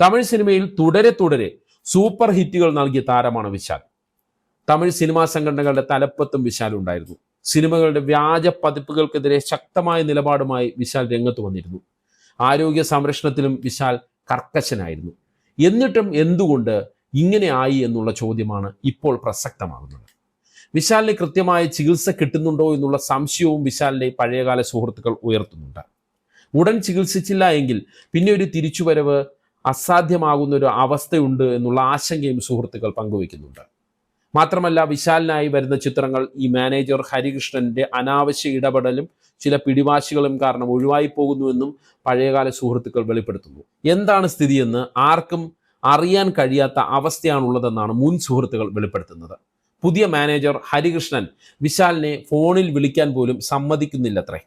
തമിഴ് സിനിമയിൽ തുടരെ തുടരെ സൂപ്പർ ഹിറ്റുകൾ നൽകിയ താരമാണ് വിശാൽ. തമിഴ് സിനിമാ സംഘടനകളുടെ തലപ്പത്തും വിശാൽ ഉണ്ടായിരുന്നു. സിനിമകളുടെ വ്യാജ പതിപ്പുകൾക്കെതിരെ ശക്തമായ നിലപാടുമായി വിശാൽ രംഗത്ത് വന്നിരുന്നു. ആരോഗ്യ സംരക്ഷണത്തിലും വിശാൽ കർക്കശനായിരുന്നു. എന്നിട്ടും എന്തുകൊണ്ട് ഇങ്ങനെ ആയി എന്നുള്ള ചോദ്യമാണ് ഇപ്പോൾ പ്രസക്തമാകുന്നത്. വിശാലിന് കൃത്യമായ ചികിത്സ കിട്ടുന്നുണ്ടോ എന്നുള്ള സംശയവും വിശാലിന്റെ പഴയകാല സുഹൃത്തുക്കൾ ഉയർത്തുന്നുണ്ട്. ഉടൻ ചികിത്സിച്ചില്ല എങ്കിൽ പിന്നെ ഒരു തിരിച്ചുവരവ് അസാധ്യമാകുന്ന ഒരു അവസ്ഥയുണ്ട് എന്നുള്ള ആശങ്കയും സുഹൃത്തുക്കൾ പങ്കുവയ്ക്കുന്നുണ്ട്. മാത്രമല്ല വിശാലിനായി വരുന്ന ചിത്രങ്ങൾ ഈ മാനേജർ ഹരികൃഷ്ണന്റെ അനാവശ്യ ഇടപെടലും ചില പിടിവാശികളും കാരണം ഒഴിവായി പോകുന്നുവെന്നും പഴയകാല സുഹൃത്തുക്കൾ വെളിപ്പെടുത്തുന്നു. എന്താണ് സ്ഥിതിയെന്ന് ആർക്കും അറിയാൻ കഴിയാത്ത അവസ്ഥയാണുള്ളതെന്നാണ് മുൻ സുഹൃത്തുക്കൾ വെളിപ്പെടുത്തുന്നത്. പുതിയ മാനേജർ ഹരികൃഷ്ണൻ വിശാലിനെ ഫോണിൽ വിളിക്കാൻ പോലും സമ്മതിക്കുന്നില്ലത്രേ.